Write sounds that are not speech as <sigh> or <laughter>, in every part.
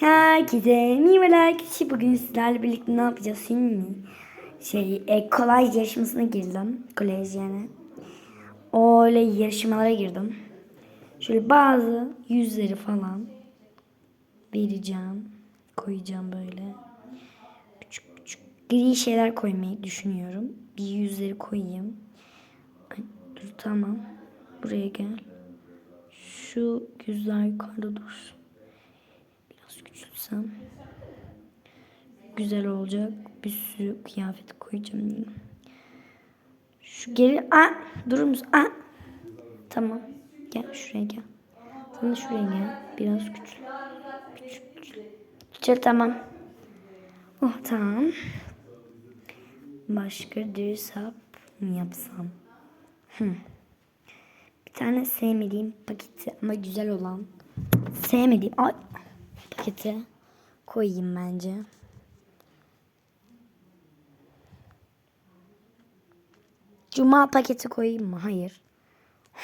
Herkese merhabalar arkadaşlar. Bugün sizlerle birlikte ne yapacağız şimdi? Şey, e, kolay yarışmasına girdim. Kolej yani. Öyle yarışmalara girdim. Şöyle bazı yüzleri falan vereceğim. Koyacağım böyle. Küçük küçük gri şeyler koymayı düşünüyorum. Bir yüzleri koyayım. Ay, dur tamam. Buraya gel. Şu yüzler yukarıda dursun. Küçülsem güzel olacak. Bir sürü kıyafet koyacağım. Şu geri... Aa, durur musun? Aa. Tamam. Gel şuraya gel. Sen de şuraya gel. Biraz küçül. Küçül, küçül. Küçül tamam. Oh tamam. Başka dirsap mı yapsam? Hmm. Bir tane sevmediğim paketi ama güzel olan sevmediğim ay paketi koyayım bence. Cuma paketi koyayım mı? Hayır.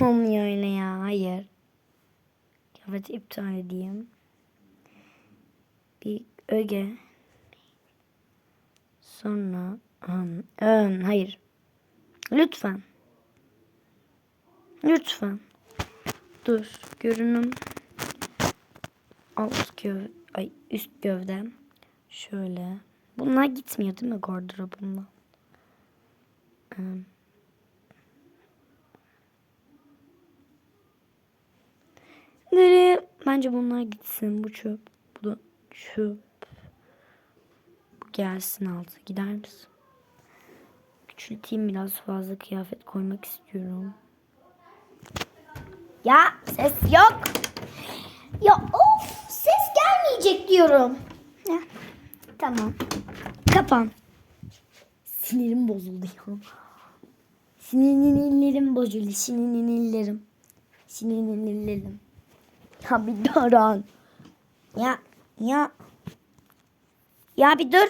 Olmuyor öyle ya. Hayır. Evet iptal edeyim. Bir öge. Sonra ön. ön. Hayır. Lütfen. Lütfen. Dur. Görünüm. Alt göv ay üst gövdem. Şöyle. Bunlar gitmiyor değil mi gardırobumla? Nereye? Bence bunlar gitsin. Bu çöp. Bu da çöp. Bu gelsin altı. Gider misin? Küçülteyim biraz fazla kıyafet koymak istiyorum. Ya ses yok. Ya ses gelmeyecek diyorum. Heh, tamam. Kapan. Sinirim bozuldu ya. Sinirlerim bozuldu. Sinirlerim. Sinirlerim. Ya bir durun. Ya ya. Ya bir dur.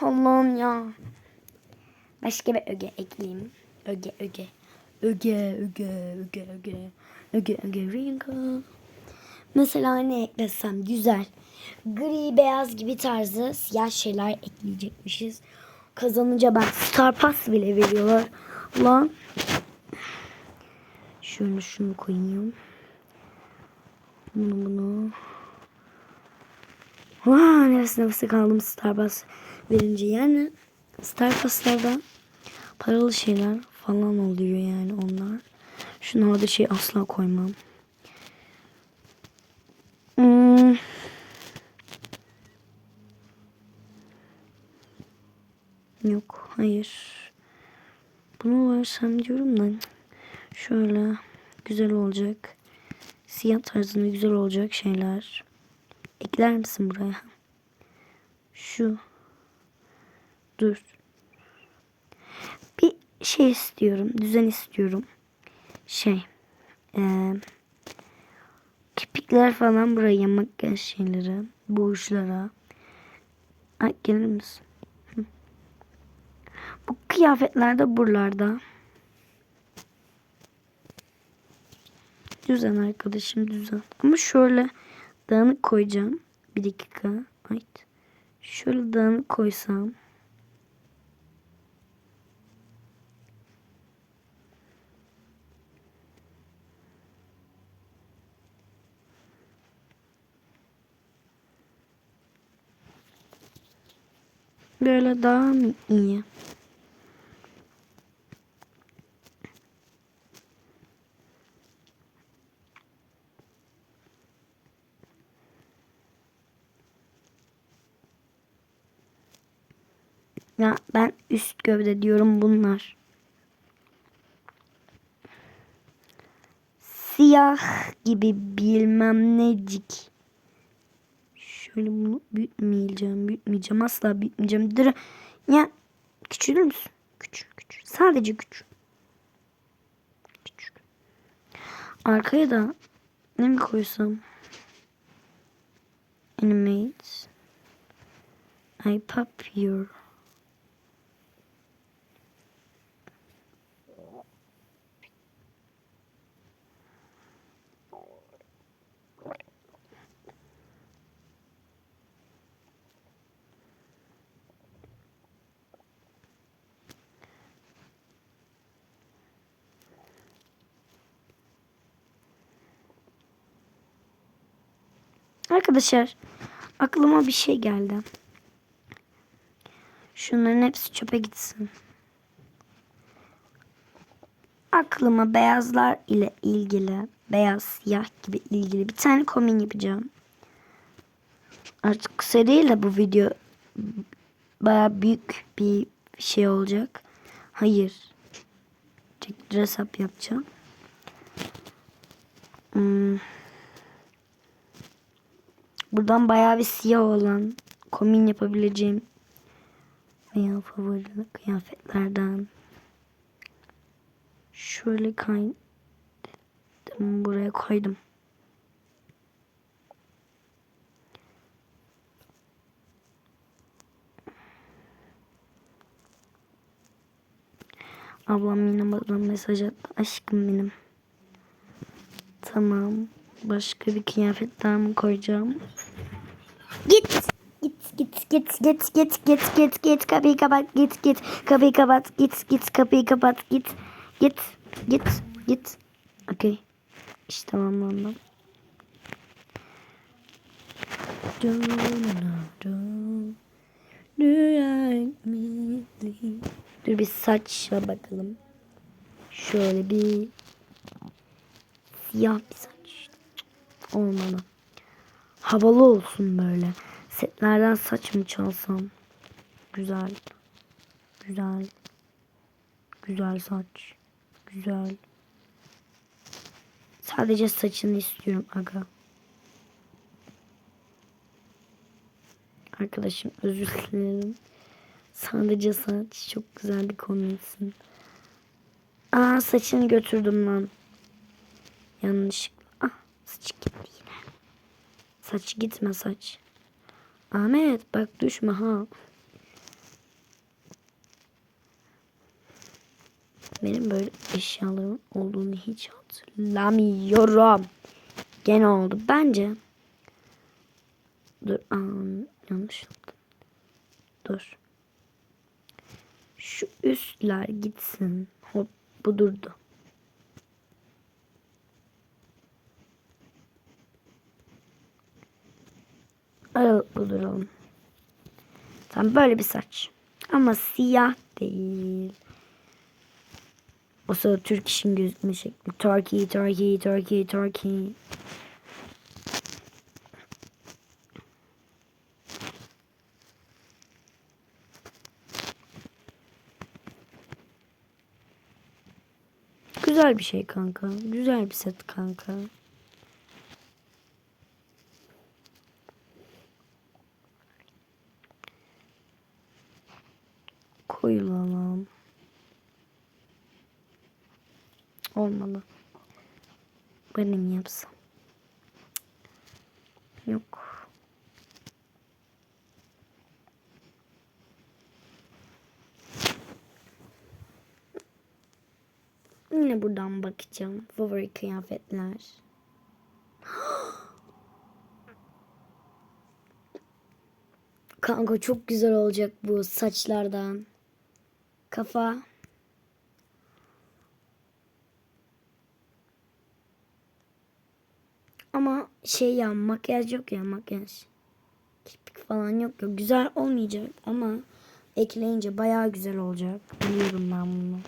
Allah'ım ya. Başka bir öge ekleyeyim. Öge öge. Öge öge öge öge. Öge öge wrinkle. Mesela ne eklesem güzel. Gri beyaz gibi tarzı siyah şeyler ekleyecekmişiz. Kazanınca ben Star Pass bile veriyorlar. Lan. Şöyle şunu koyayım. Bunu bunu. Ha, nefes nefese kaldım Star Pass verince. Yani Star Pass'larda paralı şeyler falan oluyor yani onlar. Şunlarda şey asla koymam. Hmm. Yok, hayır. Bunu versem diyorum da şöyle güzel olacak. Siyah tarzında güzel olacak şeyler. Ekler misin buraya? Şu. Dur. Bir şey istiyorum. Düzen istiyorum. Şey. Eee Kirpikler falan buraya makyaj şeyleri. Bu uçlara. Ay gelir misin? Bu kıyafetler de buralarda. Düzen arkadaşım düzen. Ama şöyle dağınık koyacağım. Bir dakika. Ay. Şöyle dağınık koysam. Böyle daha mı iyi? Ya ben üst gövde diyorum bunlar. Siyah gibi bilmem necik. Şöyle bunu büyütmeyeceğim, büyütmeyeceğim, asla büyütmeyeceğim. Dur. Ya küçülür müsün? Küçül, küçül. Sadece küçül. Küçül. Arkaya da ne mi koysam? Animate. I pop your Arkadaşlar aklıma bir şey geldi. Şunların hepsi çöpe gitsin. Aklıma beyazlar ile ilgili, beyaz, siyah gibi ilgili bir tane kombin yapacağım. Artık de bu video baya büyük bir şey olacak. Hayır. Tek up yapacağım. Hmm. Buradan bayağı bir siyah olan kombin yapabileceğim veya favori kıyafetlerden şöyle kaydım buraya koydum. Ablam yine bana mesaj attı. Aşkım benim. Tamam. Başka bir kıyafet daha mı koyacağım? Git. Git git git git git git git git kapıyı kapat git git kapıyı kapat git git kapıyı kapat git git git git. Okey. İşte tamamlandı. Dur bir saçla bakalım. Şöyle bir siyah bir saç. Olmalı. Havalı olsun böyle. Setlerden saç mı çalsam? Güzel. Güzel. Güzel saç. Güzel. Sadece saçını istiyorum aga. Arkadaşım özür dilerim. Sadece saç çok güzel bir kombinsin. Aa saçını götürdüm lan. Yanlışlıkla. Ah saç. Saç gitme saç. Ahmet bak düşme ha. Benim böyle eşyalarım olduğunu hiç hatırlamıyorum. Gene oldu. Bence Dur. Aa, yanlış yaptım. Dur. Şu üstler gitsin. Hop bu durdu. Aralıklı duralım. Tam böyle bir saç. Ama siyah değil. O sırada Türk işin gözükme şekli. Turkey, Turkey, Turkey, Turkey. Güzel bir şey kanka. Güzel bir set kanka. Koyulalım. Olmalı. Benim yapsam. Yok. Yine buradan bakacağım. Favori kıyafetler. <gasps> Kanka çok güzel olacak bu saçlardan. Kafa. Ama şey ya makyaj yok ya makyaj. Kirpik falan yok ya. Güzel olmayacak ama ekleyince bayağı güzel olacak. Biliyorum ben bunu.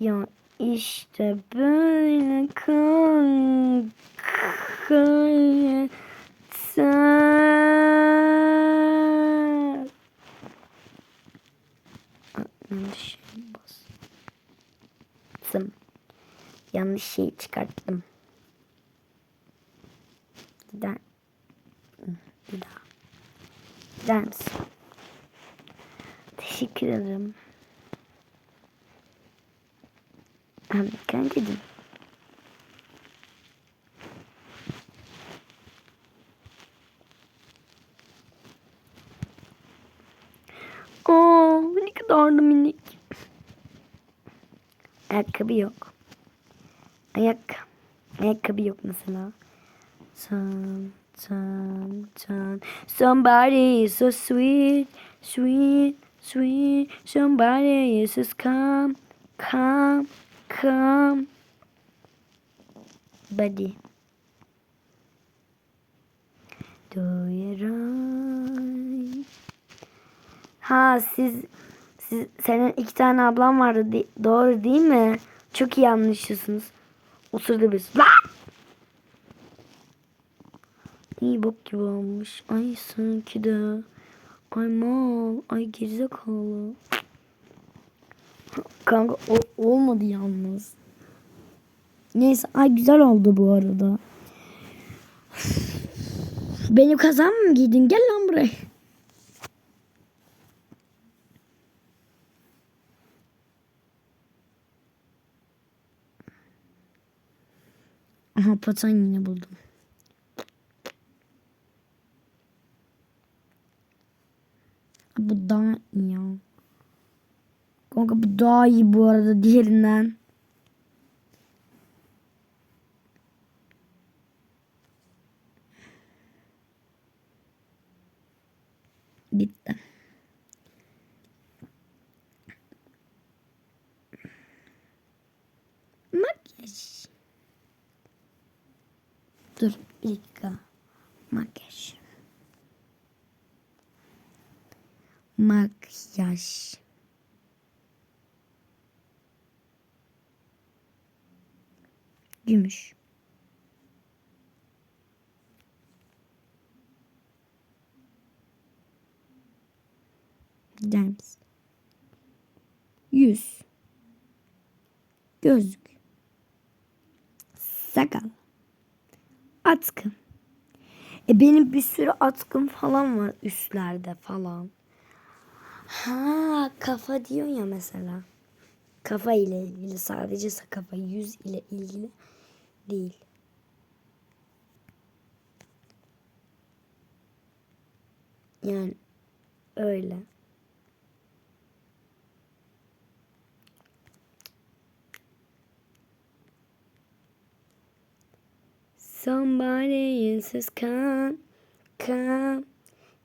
Ya işte böyle kanka yeter. Aa, Yanlış şey bastım. Yanlış şey çıkarttım. Gider. Bir daha. Gider misin? Teşekkür ederim. Kankacığım. Aa, ne kadar da minik. Ayakkabı yok. Ayak ayakkabı yok mesela. Sen Tan tan. Somebody is so sweet, sweet, sweet. Somebody is just come, come, come. Buddy. Do you right? Ha siz, siz senin iki tane ablan vardı doğru değil mi? Çok iyi anlaşıyorsunuz. Osurdu biz. İyi bok gibi olmuş. Ay sanki de. Ay mal. Ay gerizekalı. Kanka o- olmadı yalnız. Neyse ay güzel oldu bu arada. Benim kazan mı giydin? Gel lan buraya. Aha patan yine buldum. Bu daha iyi ya. Kanka bu daha iyi bu arada diğerinden. Bitti. Makyaj. Dur bir dakika. Makyaj. Makyaj. Gümüş. Gider? Yüz. Gözlük. Sakal. Atkı. E benim bir sürü atkım falan var üstlerde falan. Ha kafa diyorsun ya mesela. Kafa ile ilgili sadece kafa yüz ile ilgili değil. Yani öyle. Somebody says come, come,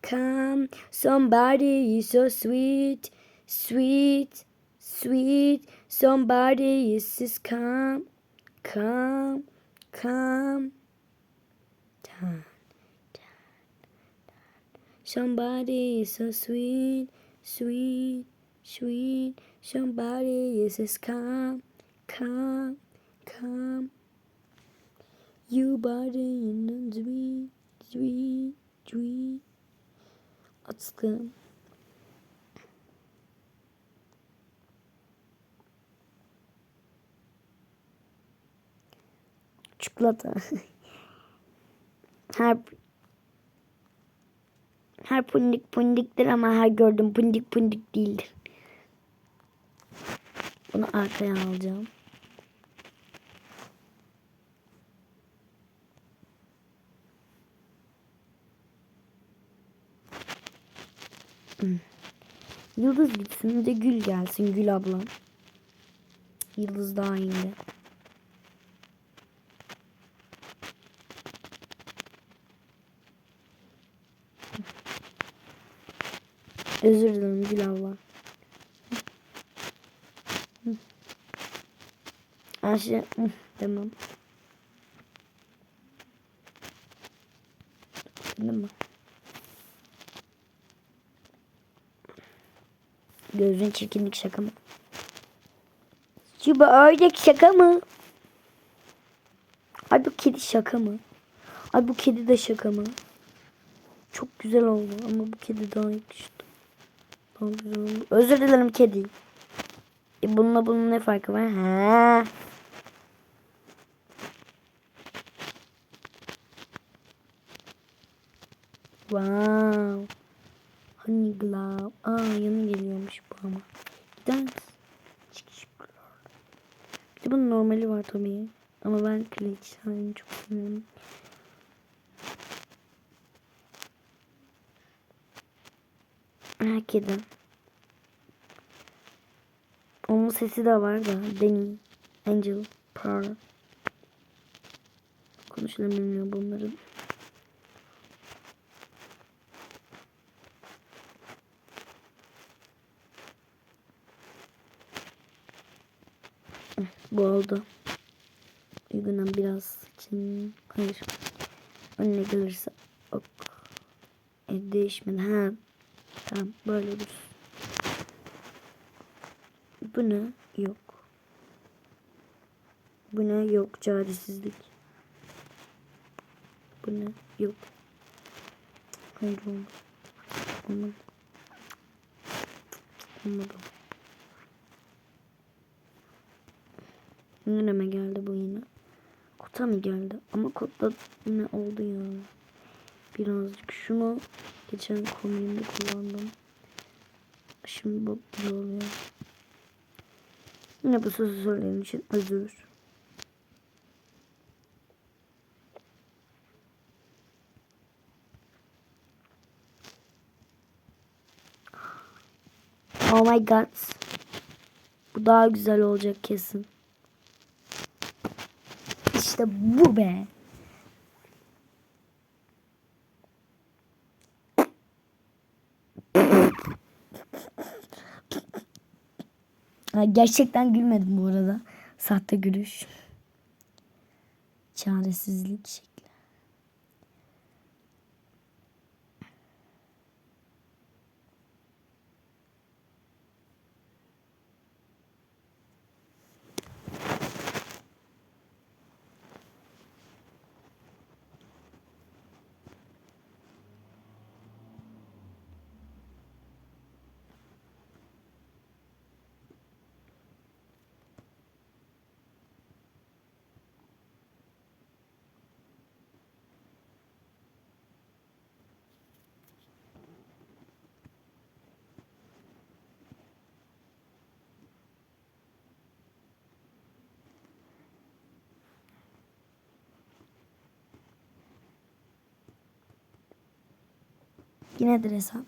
come. Somebody is so sweet, sweet, sweet. Somebody is just come, come, come. Dun, dun, dun. Somebody is so sweet, sweet, sweet. Somebody is just come, come, come. You body in the sweet, sweet, sweet. Atkım. Çikolata. <laughs> her her pundik pundiktir ama her gördüğüm pundik pundik değildir. Bunu arkaya alacağım. Yıldız gitsin de Gül gelsin Gül ablam. Yıldız daha iyi. Özür dilerim Gül abla. Ayşe tamam. Tamam. Gözün çirkinlik şaka mı? Bu ördek şaka mı? Ay bu kedi şaka mı? Ay bu kedi de şaka mı? Çok güzel oldu ama bu kedi daha yakıştı. Daha güzel oldu. Özür dilerim kedi. E bununla bunun ne farkı var? Ha. Wow. Honey Glove. Aa yanı geliyormuş bu ama. Dance. Bir de bunun normali var tabii. Ama ben Clutch halini çok seviyorum. Ha kedi. Onun sesi de var da. Danny. Angel. Pearl. Konuşulan bilmiyor bunların. Bu oldu. Uyguna biraz için. Hayır. Önüne gelirse. Ok. E, değişmedi. Ha. Tamam böyle dur. Bu ne? Yok. Bu ne? Yok. Çaresizlik. Bu ne? Yok. Hayır olmadı. Olmadı. Olmadı. Mi geldi bu yine? Kota mı geldi? Ama kodda ne oldu ya? Birazcık şunu geçen kombinde kullandım. Şimdi bu böyle oluyor. Yine bu sözü söylediğim için özür. Oh my god. Bu daha güzel olacak kesin. İşte bu be. Gerçekten gülmedim bu arada. Sahte gülüş. Çaresizlik Yine hesap.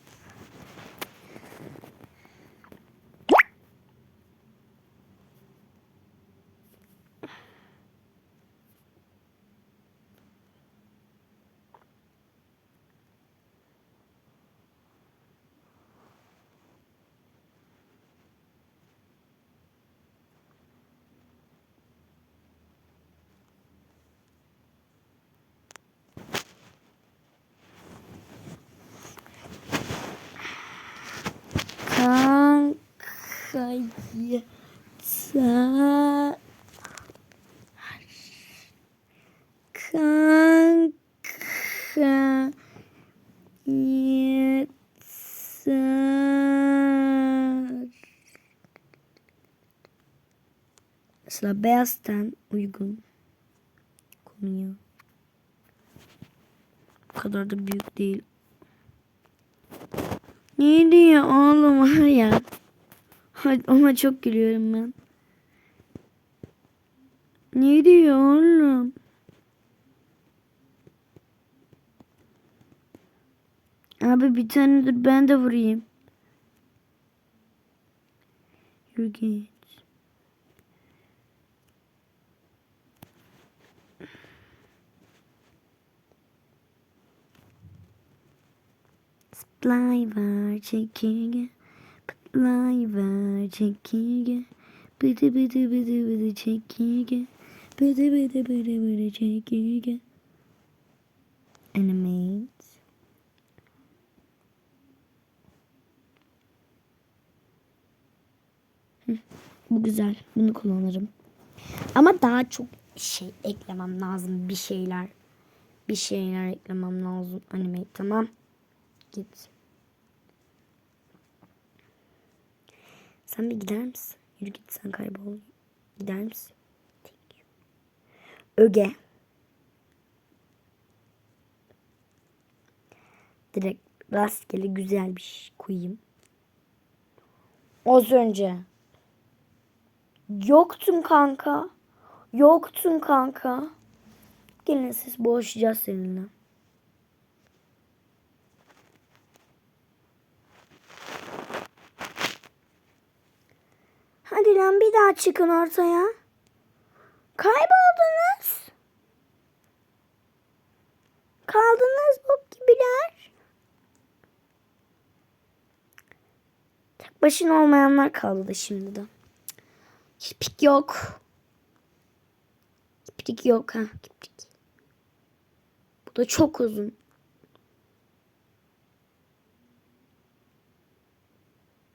Kankaysa Kanka yeter. Mesela beyaz ten uygun konuya. Bu kadar da büyük değil. Neydi ya oğlum <laughs> var ya. Ama çok gülüyorum ben. Ne diyor oğlum? Abi bir tane dur ben de vurayım. Yürü git. Supply var çekirge. Supply var çekirge. Bıdı bıdı bıdı bıdı çekirge. Bıdı bıdı bıdı bıdı çekirge. Animate. Bu güzel. Bunu kullanırım. Ama daha çok şey eklemem lazım. Bir şeyler. Bir şeyler eklemem lazım. Animate tamam. Git. Sen bir gider misin? Yürü git sen kaybol. Gider misin? Öge. Direkt rastgele güzel bir şey koyayım. Az önce. Yoktun kanka. Yoktun kanka. Gelin siz boğuşacağız seninle. Hadi lan bir daha çıkın ortaya. Kayboldunuz. Kaldınız bok gibiler. Tek başına olmayanlar kaldı şimdi de. Kirpik yok. Kiprik yok ha. Kiprik. Bu da çok uzun.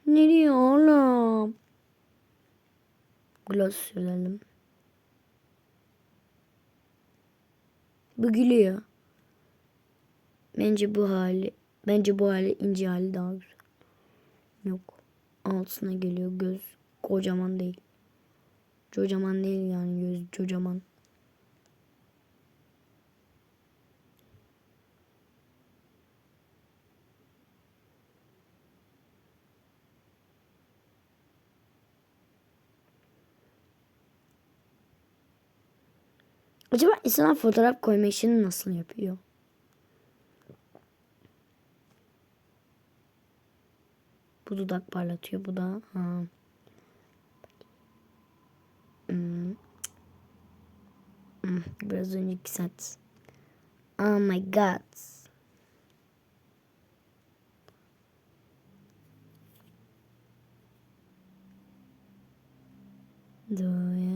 Nereye oğlum? Gloss sürelim. Bu gülüyor. Bence bu hali, bence bu hali ince hali daha güzel. Yok. Altına geliyor göz. Kocaman değil. Kocaman değil yani göz kocaman. Acaba insanlar fotoğraf koyma işini nasıl yapıyor? Bu dudak parlatıyor. Bu da ha. Hmm. Hmm, Biraz önceki saat. Oh my god. Doyara.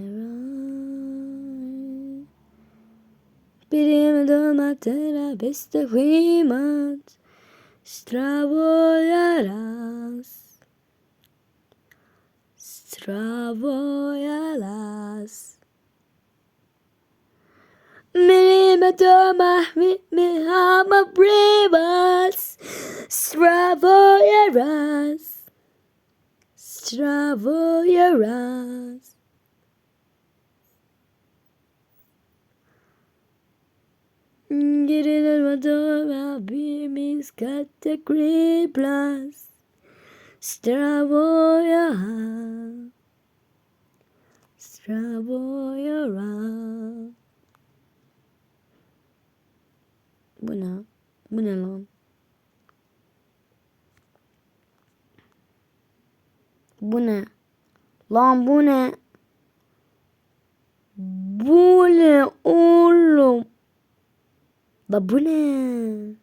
до матера без тех имат, Стравоя раз, Стравоя mi hama brevas, Stravoya ras, Geriler madoma birimiz kategori plus. Stravoya. Stravoyara. Bu ne? Bu ne lan? Bu ne? Lan bu ne? Bu ne oğlum? La bu ne?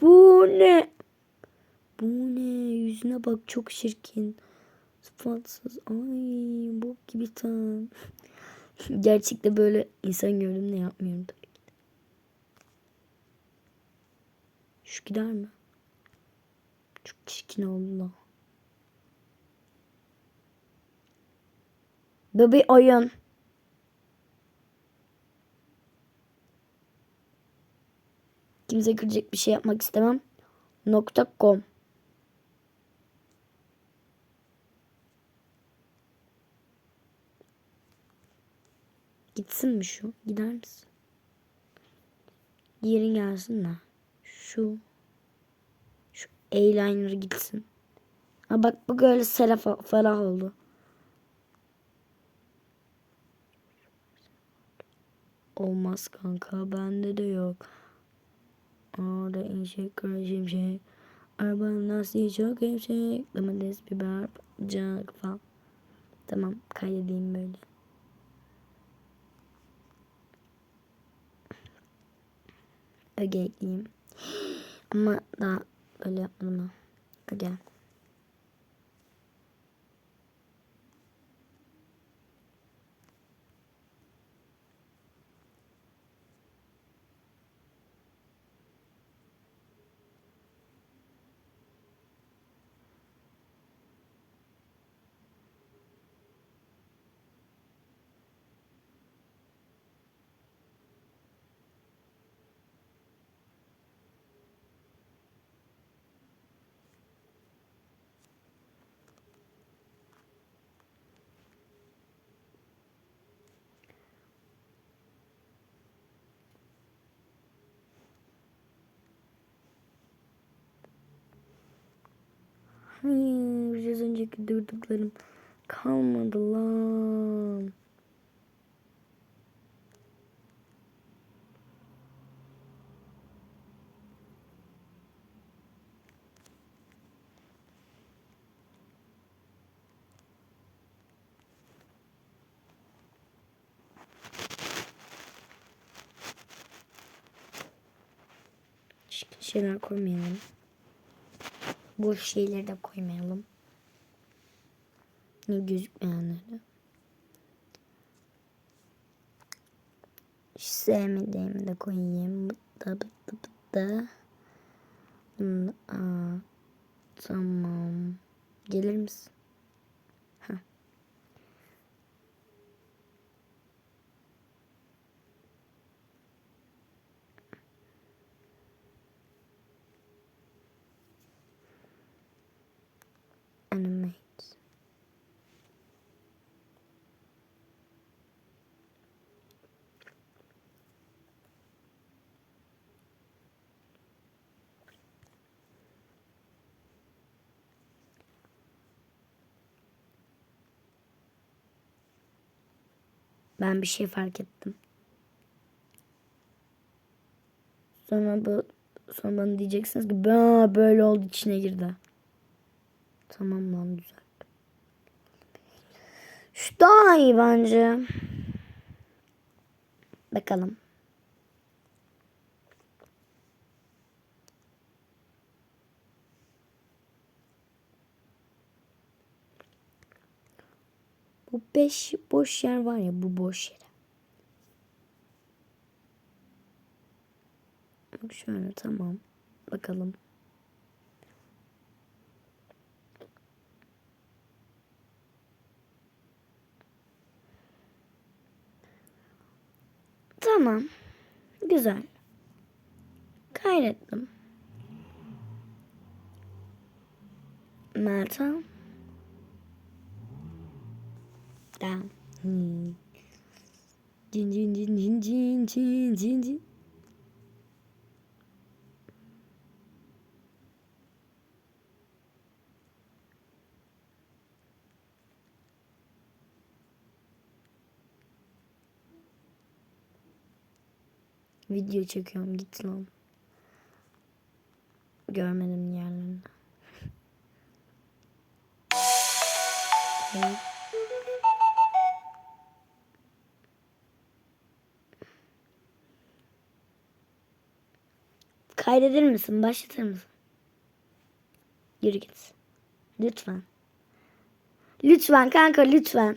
Bu ne? Bu ne? Yüzüne bak çok şirkin. Sıfatsız. Ay bok gibi tan. <laughs> Gerçekte böyle insan gördüm ne yapmıyorum tabii ki. Şu gider mi? Çok çirkin oldu la. Bebe oyun. Kimse kıracak bir şey yapmak istemem. Nokta com. Gitsin mi şu? Gider misin? Diğeri gelsin de. Şu. Şu eyeliner gitsin. Ha bak bu böyle seraf ferah oldu. Olmaz kanka bende de yok. Orada inşek karışım şey. Arabanın lastiği çok yüksek. Domates, biber, patlıcan falan. Tamam kaydedeyim böyle. Öge ekleyeyim. <gasps> Ama daha öyle yapmadım. Öge. Hayır, biraz önceki durduklarım kalmadı lan. Şeyler koymayalım. Boş şeyleri de koymayalım. Ne gözükmeyenleri. Hiç sevmediğimi de koyayım. Bıtta bıtta bıtta. Aa, tamam. Gelir misin? Animate. Ben bir şey fark ettim. Sonra bu sonra bana diyeceksiniz ki "Ba, böyle oldu içine girdi. Tamam lan güzel. Şu daha iyi bence. Bakalım. Bu beş boş yer var ya bu boş yer. Bak şöyle tamam. Bakalım. Tamam. Güzel. Kaydettim. Meltem. Tamam. Hmm. Cin cin cin cin cin cin cin cin. Video çekiyorum git lan. Görmedim yerlerini. Evet. Kaydeder misin? Başlatır mısın? Yürü git. Lütfen. Lütfen kanka lütfen.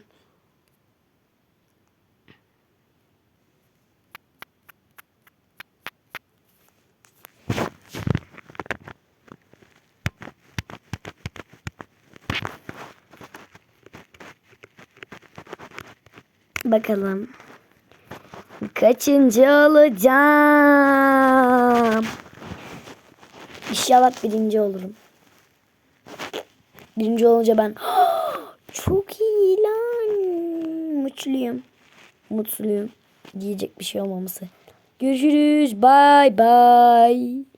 Bakalım. Kaçıncı olacağım? İnşallah birinci olurum. Birinci olunca ben <gasps> çok iyi lan. Mutluyum. Mutluyum. Diyecek bir şey olmaması. Görüşürüz. Bye bye.